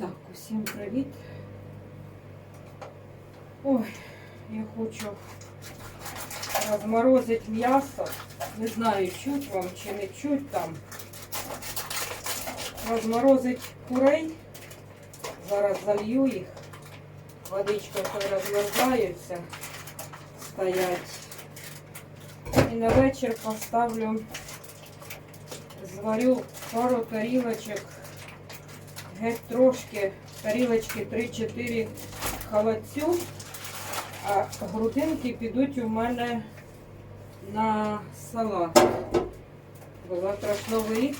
Так, усім привіт. Ой, я хочу розморозити м'ясо. Не знаю, чуть вам чи не чуть там. Розморозити курей. Зараз залью їх. Водичка хай розмерзаються, стоять. І на вечір поставлю, зварю пару тарілочок геть трошки тарілочки 3-4 холодцю, а грудинки підуть у мене на салат. Бо завтра ж новий рік.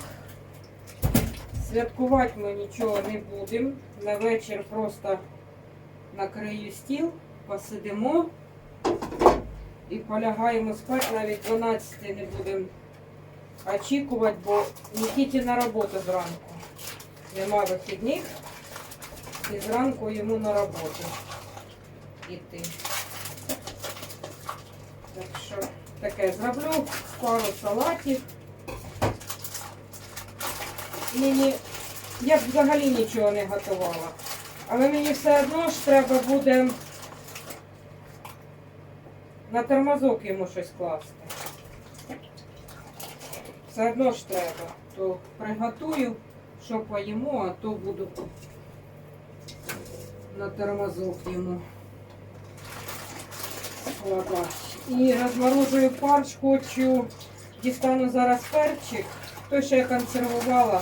Святкувати ми нічого не будемо. На вечір просто накрию стіл, посидимо і полягаємо спати, навіть 12 не будемо очікувати, бо Нікіті на роботу зранку. Нема вихідних. І зранку йому на роботу йти. Так що таке зроблю пару салатів. Мені, я б взагалі нічого не готувала. Але мені все одно ж треба буде на тормозок йому щось класти. Все одно ж треба. То приготую що поїмо, а то буду на тормозок йому складати. І розморожую фарш, хочу, дістану зараз перчик, той, що я консервувала,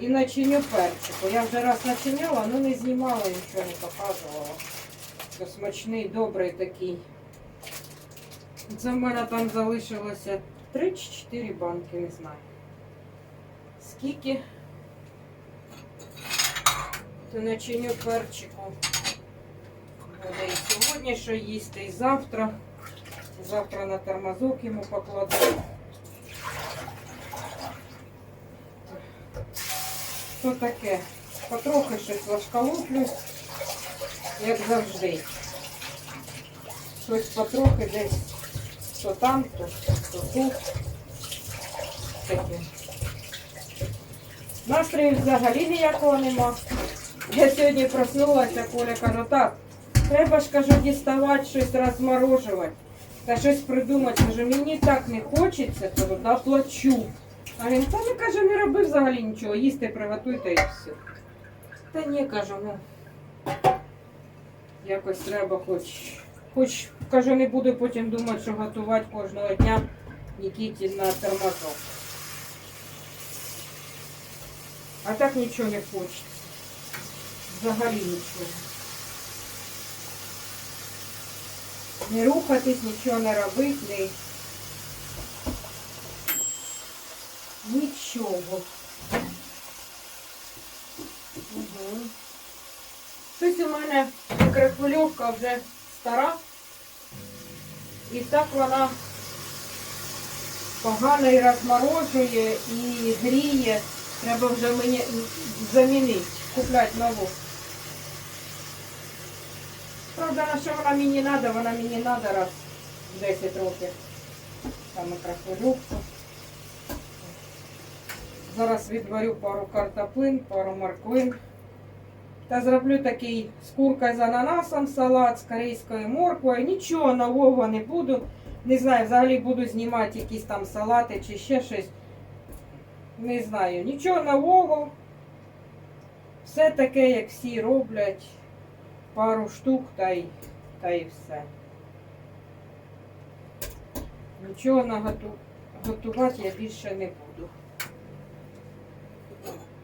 і начиню перчику. Я вже раз начиняла, але не знімала, нічого не показувала. То смачний, добрий такий. Це в мене там залишилося 3 чи 4 банки, не знаю скільки то начиню перчику. Буде і сьогодні що їсти, і завтра. Завтра на тормозок йому покладу. Що таке? Потрохи щось важколуплю, як завжди. Щось потрохи десь то там, то, то тут. Таке. Настрою взагалі ніякого нема. Я сьогодні проснулася, Коля каже, так, треба ж кажу, діставати щось розморожувати. Та щось придумати. Каже, мені так не хочеться, кажу, да плачу. А він, та не каже, не роби взагалі нічого, їсти приготуйте і все. Та ні, кажу, ну якось треба хоч. Хоч, кажу, не буду потім думати, що готувати кожного дня Нікіті на тормозок. А так нічого не хочеться. Взагалі нічого. Не рухатись, нічого не робити, не... Нічого. Угу. Щось у мене мікрохвильовка вже стара. І так вона погано і розморожує, і гріє. Треба вже мені замінити, купляти нову. Правда, на що вона мені треба, вона мені треба раз в 10 років. Там мікрохвильовку. Зараз відварю пару картоплин, пару морквин. Та зроблю такий з куркою з ананасом салат, з корейською морквою. Нічого нового не буду. Не знаю, взагалі буду знімати якісь там салати чи ще щось. Не знаю, нічого нового. Все таке, як всі роблять. Пару штук та й, та й все. Нічого наготу... готувати я більше не буду.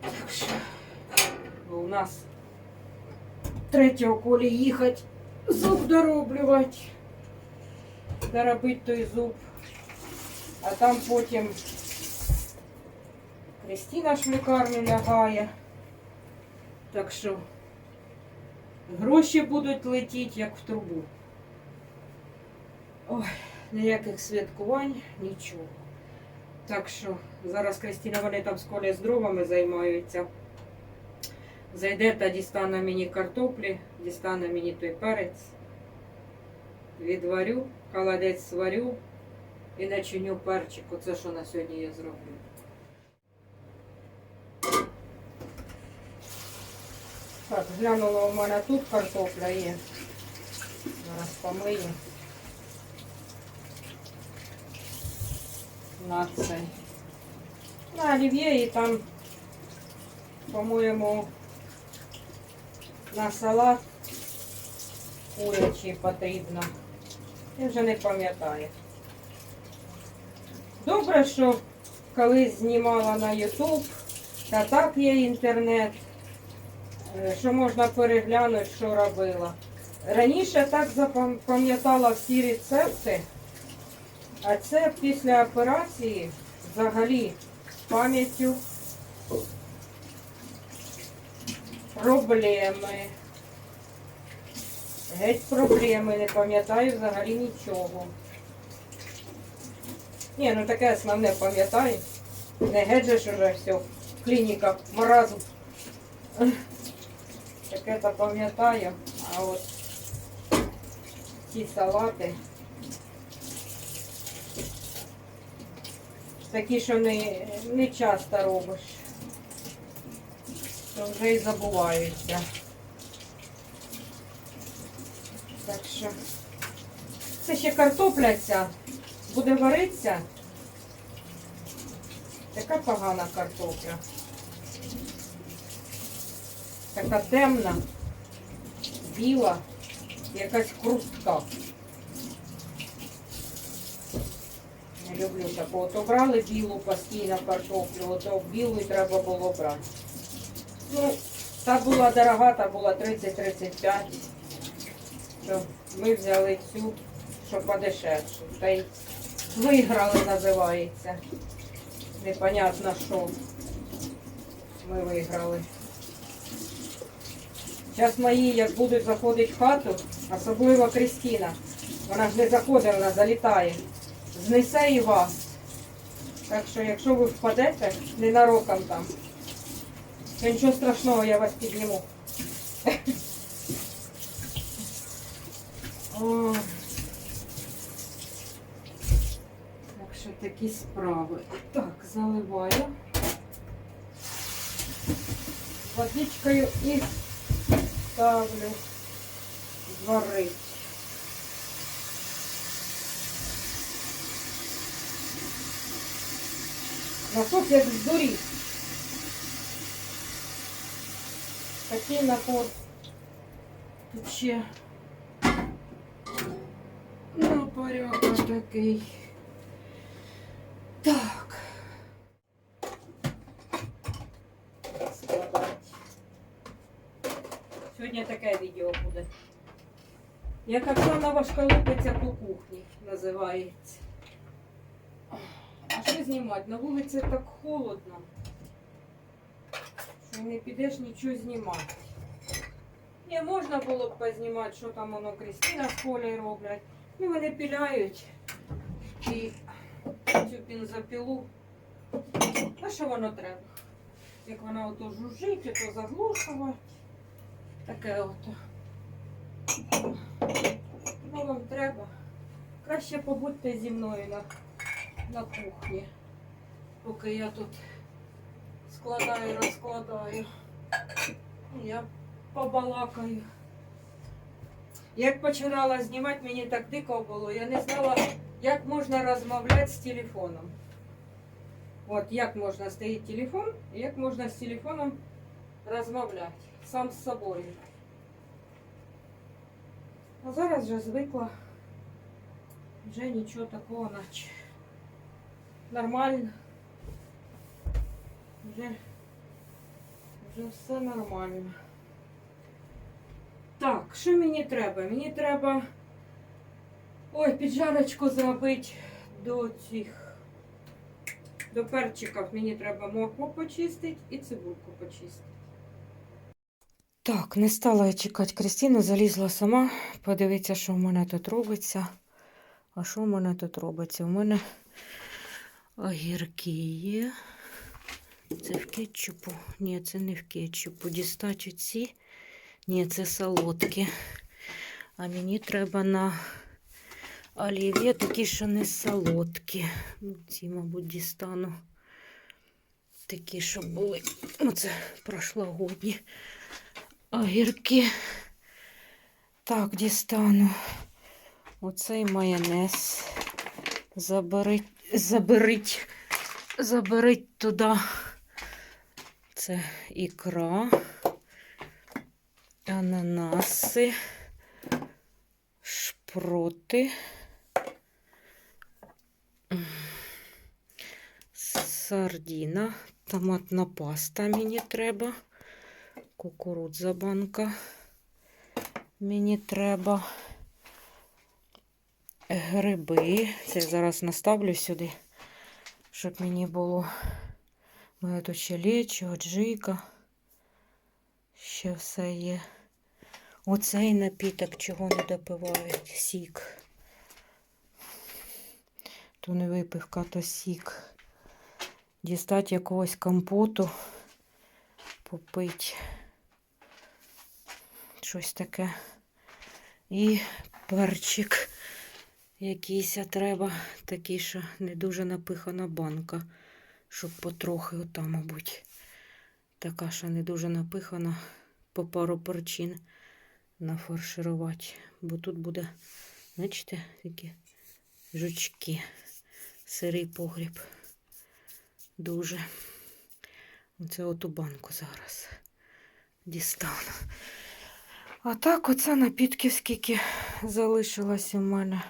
Так що бо у нас третього колі їхати, зуб дороблювати. Доробити той зуб. А там потім Крістіна ж в лікарню лягає. Так що гроші будуть летіти, як в трубу. Ой, ніяких святкувань, нічого. Так що зараз Крістіна вони там з колі з дровами займаються. Зайде та дістане мені картоплі, дістане мені той перець. Відварю, холодець сварю і начиню перчик. Оце що на сьогодні я зроблю. Так, глянула у мене тут картопля є. Зараз помию. На цей. На олів'є і там, по-моєму, на салат курячий потрібно. Я вже не пам'ятаю. Добре, що колись знімала на YouTube, та так є інтернет, що можна переглянути, що робила. Раніше так запам'ятала всі рецепти, а це після операції взагалі пам'яттю проблеми. Геть проблеми, не пам'ятаю взагалі нічого. Ні, ну таке основне пам'ятаю. Не геть же ж уже все. Клініка маразм. Таке пам'ятаю. А от ці салати. Такі, що не, не часто робиш. То вже і забуваються. Так що це ще картопля ця буде варитися. Така погана картопля. Така темна, біла, якась хрустка. Не люблю такого. То брали білу постійно картоплю, то білу і треба було брати. Ну, та була дорога, та була 30-35. То ми взяли цю, що подешевше. Та й виграли, називається. Непонятно що. Ми виграли. Зараз мої, як будуть заходити в хату, особливо Кристина. Вона ж не заходить, вона залітає. Знесе і вас. Так що, якщо ви впадете, ненароком там, то нічого страшного, я вас підніму. Так що такі справи. Так, заливаю водичкою і ставлю зварить. Насос як здурів. Такий напор. Тут ще ну, порядок такий. Таке відео буде. Як Оксана важколупиця по кухні називається. А що знімати? На вулиці так холодно. Що не підеш нічого знімати. Ні, можна було б познімати, що там воно Крістіна з полі роблять. Ну, вони піляють. І цю бензопілу. А що воно треба? Як вона ото жужжить, ото заглушувати. Таке ото. Ну вам треба. Краще побудьте зі мною на, на кухні, поки я тут складаю, розкладаю. Я побалакаю. Як починала знімати, мені так дико було. Я не знала, як можна розмовляти з телефоном. От як можна стоїть телефон, і як можна з телефоном розмовляти Сам з собою. А зараз вже звикла. Вже нічого такого наче. Нормально. Вже, вже все нормально. Так, що мені треба? Мені треба ой, піджарочку зробити до цих до перчиків. Мені треба моркву почистити і цибульку почистити. Так, не стала я чекати Кристину, залізла сама. Подивіться, що в мене тут робиться. А що в мене тут робиться? У мене огірки є. Це в кетчупу. Ні, це не в кетчупу. Дістати ці. Ні, це солодкі. А мені треба на олів'є такі, що не солодкі. Ці, мабуть, дістану. Такі, що були. Оце прошлогодні. Огірки. Так, дістану. Оцей майонез. Заберіть, заберіть, заберіть туди. Це ікра, ананаси, шпроти, сардіна, томатна паста мені треба, кукурудза банка мені треба, гриби. Це зараз наставлю сюди, щоб мені було. Мене тут ще лечо. Ще все є. Оцей напіток, чого не допивають. Сік. То не випивка, то сік. Дістати якогось компоту, попити. Щось таке. І перчик якийсь треба. Такий, що не дуже напихана банка щоб потрохи ота, мабуть, така, що не дуже напихана по пару причин нафарширувати. Бо тут буде, бачите, такі жучки, сирий погріб. Дуже. Оце оту банку зараз дістану. А так, оце напітки скільки залишилось у мене.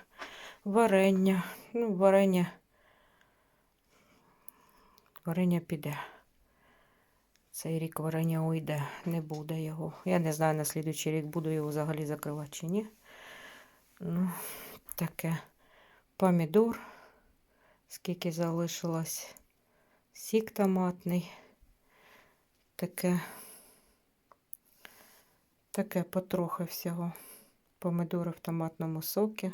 Варення. Ну, варення Варення піде. Цей рік варення уйде, не буде його. Я не знаю, на слідуючий рік буду його взагалі закривати чи ні. Ну, таке помідор, скільки залишилось, сік томатний. Таке, таке потрохи всього. Помідори в томатному сокі.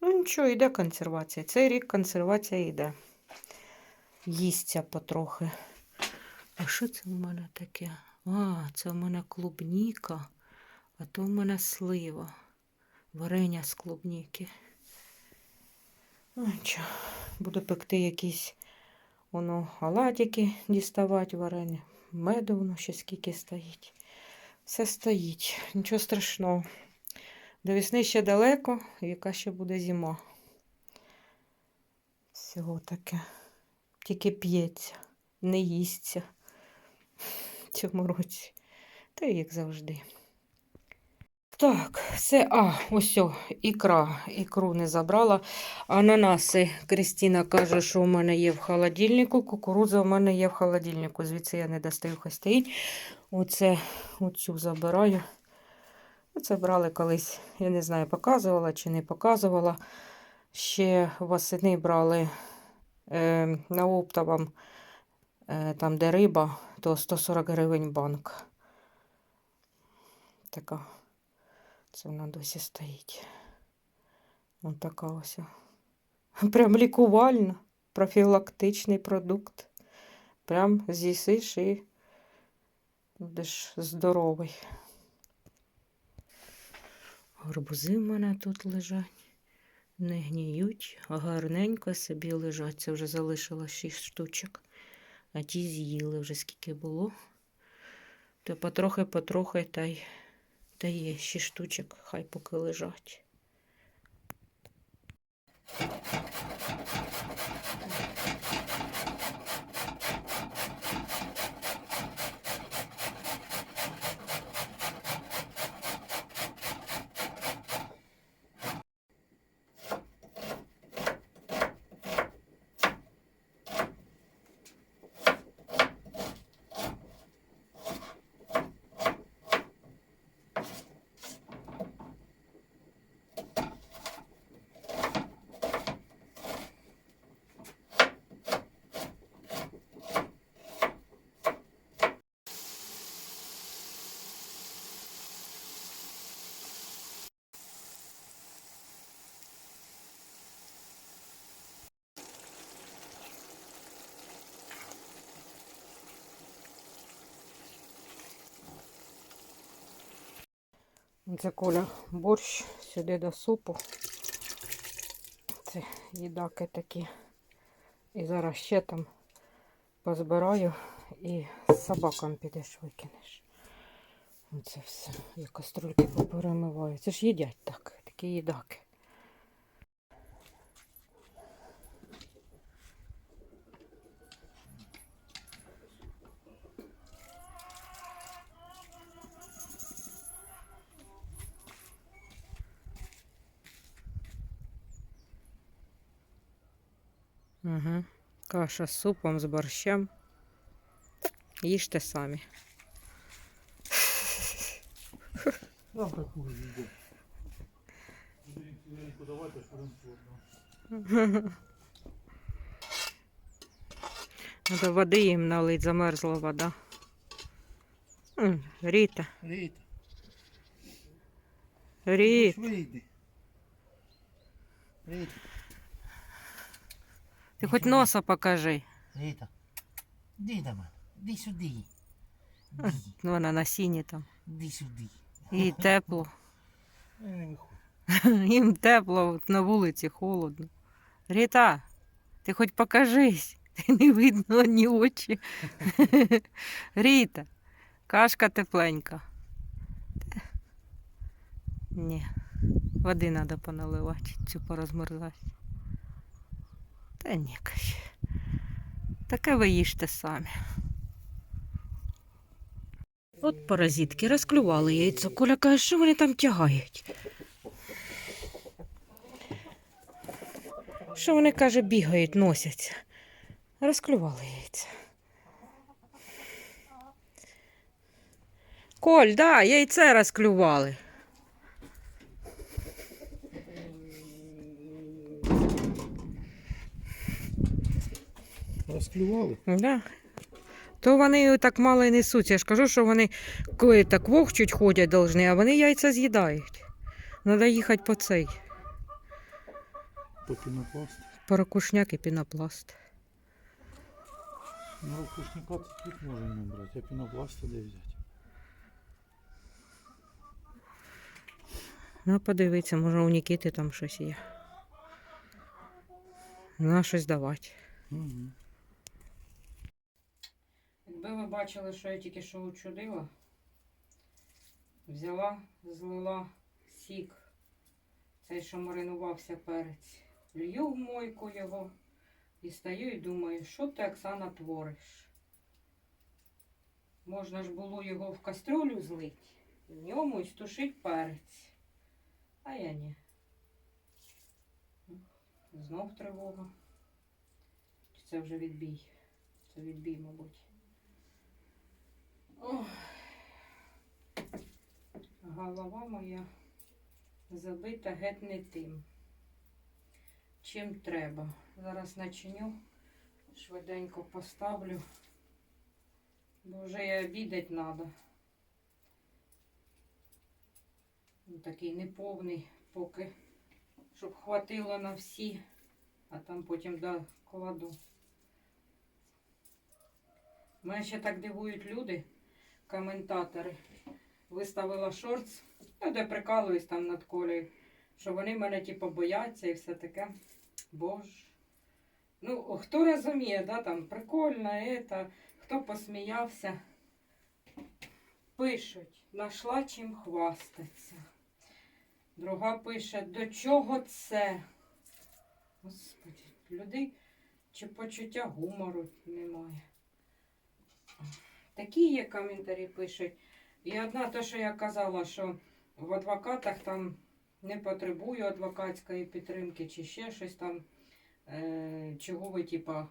Ну, нічого, йде консервація. Цей рік консервація йде їсться потрохи. А що це в мене таке? А, це в мене клубніка, а то в мене слива. Варення з клубніки. Ну, нічого, буду пекти якісь воно оладики діставати варення. Меду воно ще скільки стоїть. Все стоїть, нічого страшного. До весни ще далеко, яка ще буде зима. Всього таке тільки п'ється, не їсться в цьому році. Та як завжди. Так, все, а, ось, ікра, ікру не забрала. Ананаси, Крістіна каже, що у мене є в холодильнику, кукурудза у мене є в холодильнику. Звідси я не достаю, хай. Оце, оцю забираю. Це брали колись, я не знаю, показувала чи не показувала. Ще восени брали е, на оптовом, е, там, де риба, то 140 гривень банк. Така. Це вона досі стоїть. Ось така ось. Прям лікувальна, профілактичний продукт. Прям з'їсиш і будеш здоровий. Гарбузи в мене тут лежать не гніють, гарненько собі лежать. Це вже залишилось 6 штучок. А ті з'їли вже скільки було. То потрохи-потрохи та й та є 6 штучок, хай поки лежать. Це коля борщ сюди до супу. Це їдаки такі. І зараз ще там позбираю і собакам підеш викинеш. Це все. Я каструльки поперемиваю. Це ж їдять так, такі їдаки. Угу. Каша з супом, з борщем. Їжте самі. Нам такую еду. Зеленку давайте, швидко. Надо води їм налить, замерзла вода. М, Ріта, Рита, Ріт. Рита, ти хоч носа покажи. Рита, іди до мене, іди сюди. Іди, Ну, Вона на сіні там. іди сюди. І тепло. Їм тепло, от на вулиці холодно. Ріта, ти хоч покажись. Ти не видно ні очі. Ріта, кашка тепленька. Ні, води треба поналивати, цю порозмерзати. Та ні. Таке ви їжте самі. От паразитки розклювали яйцо. Коля каже, що вони там тягають. Що вони, каже, бігають, носяться. Розклювали яйця. Коль, да, яйце розклювали. Розклювали? Да. То вони так мало і несуть. Я ж кажу, що вони коли так вовчуть ходять должны, а вони яйця з'їдають. Треба їхати по цей. По пінопласт. Паракушняк і пінопласт. Ну, вкусника тут можна не брати, а пінопласт де взяти? Ну, подивіться, може у Нікіти там щось є. На щось давати. Угу. Якби ви бачили, що я тільки що учудила, взяла, злила сік, цей, що маринувався перець, лью в мойку його і стою і думаю, що ти, Оксана, твориш? Можна ж було його в кастрюлю злити, в ньому і стушить перець. А я ні. Знов тривога. Чи це вже відбій? Це відбій, мабуть. Ох. Голова моя забита геть не тим. Чим треба. Зараз начиню, швиденько поставлю, бо вже і обідати треба. Такий неповний, поки, щоб хватило на всі, а там потім докладу. Мене ще так дивують люди коментатори. Виставила шортс, ну, де прикалуюсь там над колею, що вони мене типу бояться і все таке. Боже. Ну, хто розуміє, да, там прикольно, это, хто посміявся. Пишуть, нашла чим хвастатися. Друга пише, до чого це? Господи, людей чи почуття гумору немає. Такі є коментарі пишуть. І одна те, що я казала, що в адвокатах там не потребую адвокатської підтримки чи ще щось там. Е, чого ви, типа,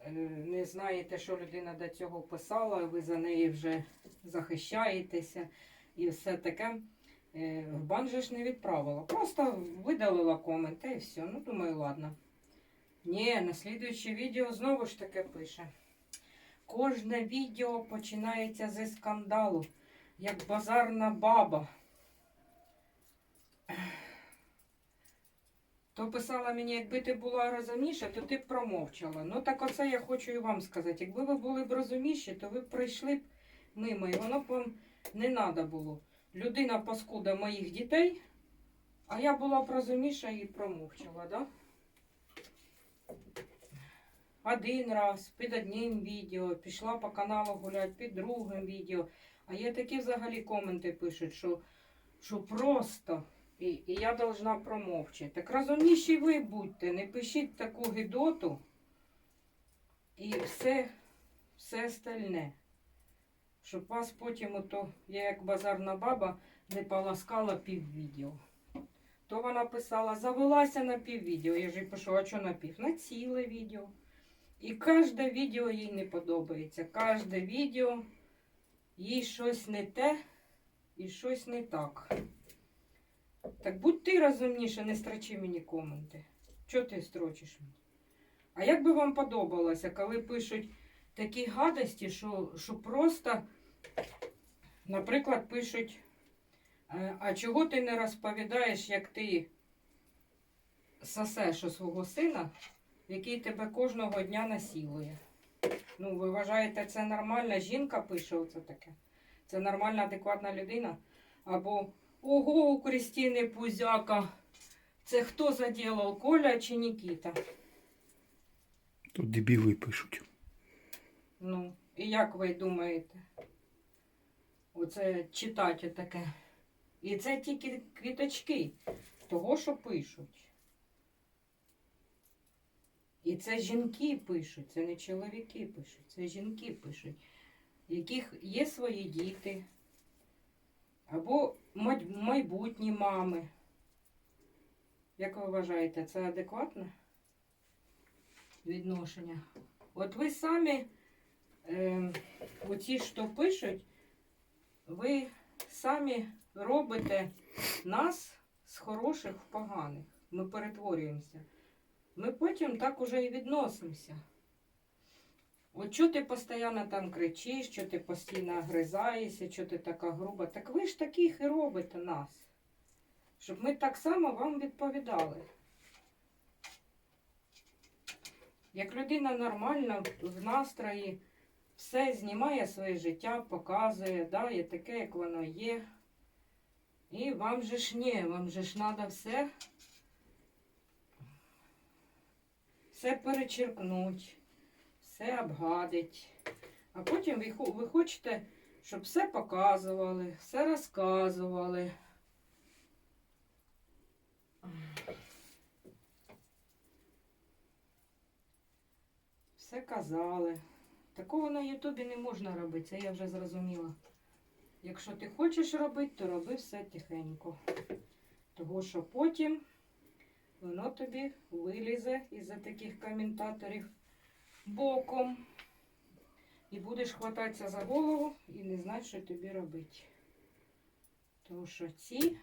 е, не знаєте, що людина до цього писала, ви за неї вже захищаєтеся і все таке. Е, в бан же ж не відправила. Просто видалила комент і все. Ну, думаю, ладно. Ні, на слідуюче відео знову ж таке пише. Кожне відео починається зі скандалу, як базарна баба. То писала мені, якби ти була розумніша, то ти б промовчала. Ну так оце я хочу і вам сказати. Якби ви були б розумніші, то ви б прийшли б мимо, і воно б вам не треба було. Людина паскуда моїх дітей, а я була б розумніша і промовчала, да? Один раз під одним відео, пішла по каналу гуляти під другим відео. А є такі взагалі коменти пишуть, що, що просто. І, і я должна промовчати. Так розумніші ви будьте, не пишіть таку гидоту і все, все остальне. Щоб вас потім ото, я як базарна баба, не поласкала піввідео. То вона писала, завелася на піввідео. Я ж їй пишу, а що на пів? На ціле відео. І кожне відео їй не подобається. Кожне відео їй щось не те і щось не так. Так будь ти розумніше, не строчи мені коменти. Чого ти строчиш мені? А як би вам подобалося, коли пишуть такі гадості, що, що просто, наприклад, пишуть, «Е, а чого ти не розповідаєш, як ти сосеш у свого сина, який тебе кожного дня насилує? Ну, ви вважаєте, це нормальна жінка пише оце таке? Це нормальна, адекватна людина? Або ого, у Крістіни Пузяка. Це хто заділав, Коля чи Нікіта? Тут дебіли пишуть. Ну, і як ви думаєте? Оце читати таке. І це тільки квіточки того, що пишуть. І це жінки пишуть, це не чоловіки пишуть, це жінки пишуть, яких є свої діти, або майбутні мами. Як ви вважаєте, це адекватне відношення? От ви самі е, оці, що пишуть, ви самі робите нас з хороших в поганих. Ми перетворюємося. Ми потім так уже і відносимося. От що ти постійно там кричиш, що ти постійно огризаєшся, що ти така груба. Так ви ж таких і робите нас. Щоб ми так само вам відповідали. Як людина нормальна, в настрої, все знімає своє життя, показує, да, є таке, як воно є. І вам же ж ні, вам же ж треба все, все перечеркнути, все обгадити. А потім ви, ви хочете, щоб все показували, все розказували. Все казали. Такого на Ютубі не можна робити, це я вже зрозуміла. Якщо ти хочеш робити, то роби все тихенько. Того, що потім воно тобі вилізе із-за таких коментаторів боком. І будеш хвататися за голову і не знати, що тобі робити. Тому що ці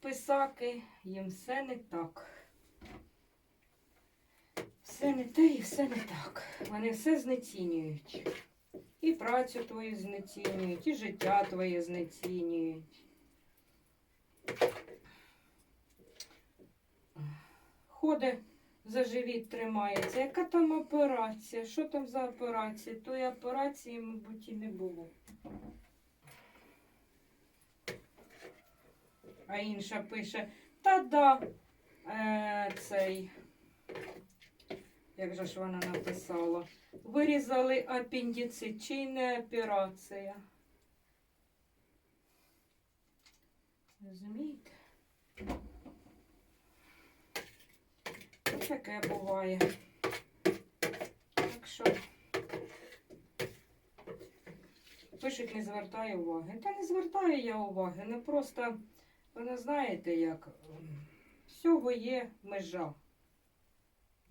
писаки, їм все не так. Все не те і все не так. Вони все знецінюють. І працю твою знецінюють, і життя твоє знецінюють. Ходить за живіт тримається. Яка там операція? Що там за операція? Тої операції, мабуть, і не було. А інша пише, та-да, е, цей, як же ж вона написала, вирізали апендицит, чи не операція. Розумієте? Таке буває. Так що пишуть, не звертає уваги. Та не звертаю я уваги. Ну просто, ви не знаєте як. Всього є межа.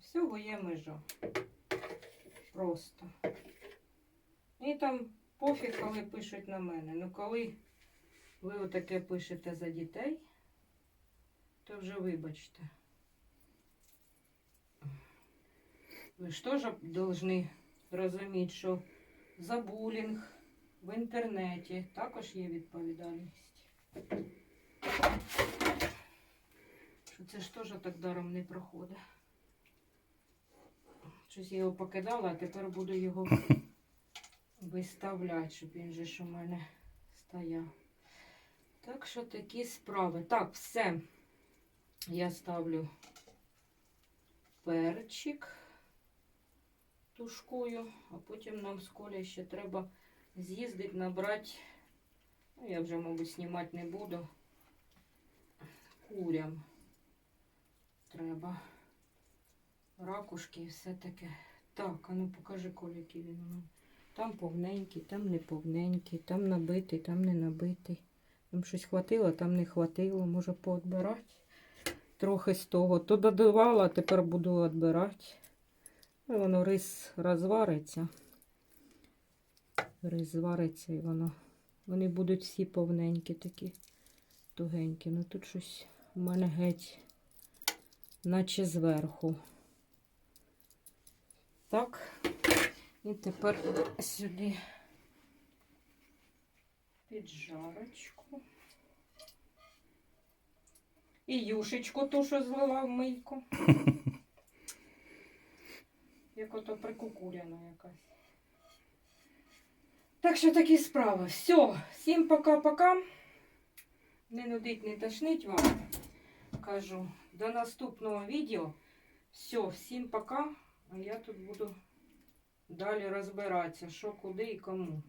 Всього є межа. Просто. І там пофіг, коли пишуть на мене. Ну коли ви отаке пишете за дітей, то вже вибачте. Ви ж теж повинні розуміти, що за булінг в інтернеті також є відповідальність. Що це ж теж так даром не проходить. Щось я його покидала, а тепер буду його виставляти, щоб він же ж у мене стояв. Так що такі справи. Так, все. Я ставлю перчик. Тушкую, а потім нам з Колею ще треба з'їздити, набрати. Ну, я вже, мабуть, знімати не буду. Курям треба. Ракушки і все таке. Так, а ну покажи, Коля, який він у мене. Там повненький, там не повненький, там набитий, там не набитий. Там щось хватило, там не хватило, може поотбирати. Трохи з того. То додавала, тепер буду відбирати. Воно рис розвариться. Рис звариться і воно. Вони будуть всі повненькі такі, тугенькі. Ну тут щось у мене геть, наче зверху. Так. І тепер сюди піджарочку. І юшечку ту, що злила в мийку. Як ото прикукуряна якась. Так що такі справи. Все, всім пока-пока. Не нудить, не тошнить вам. Кажу, до наступного відео. Все, всім пока. А я тут буду далі розбиратися, що куди і кому.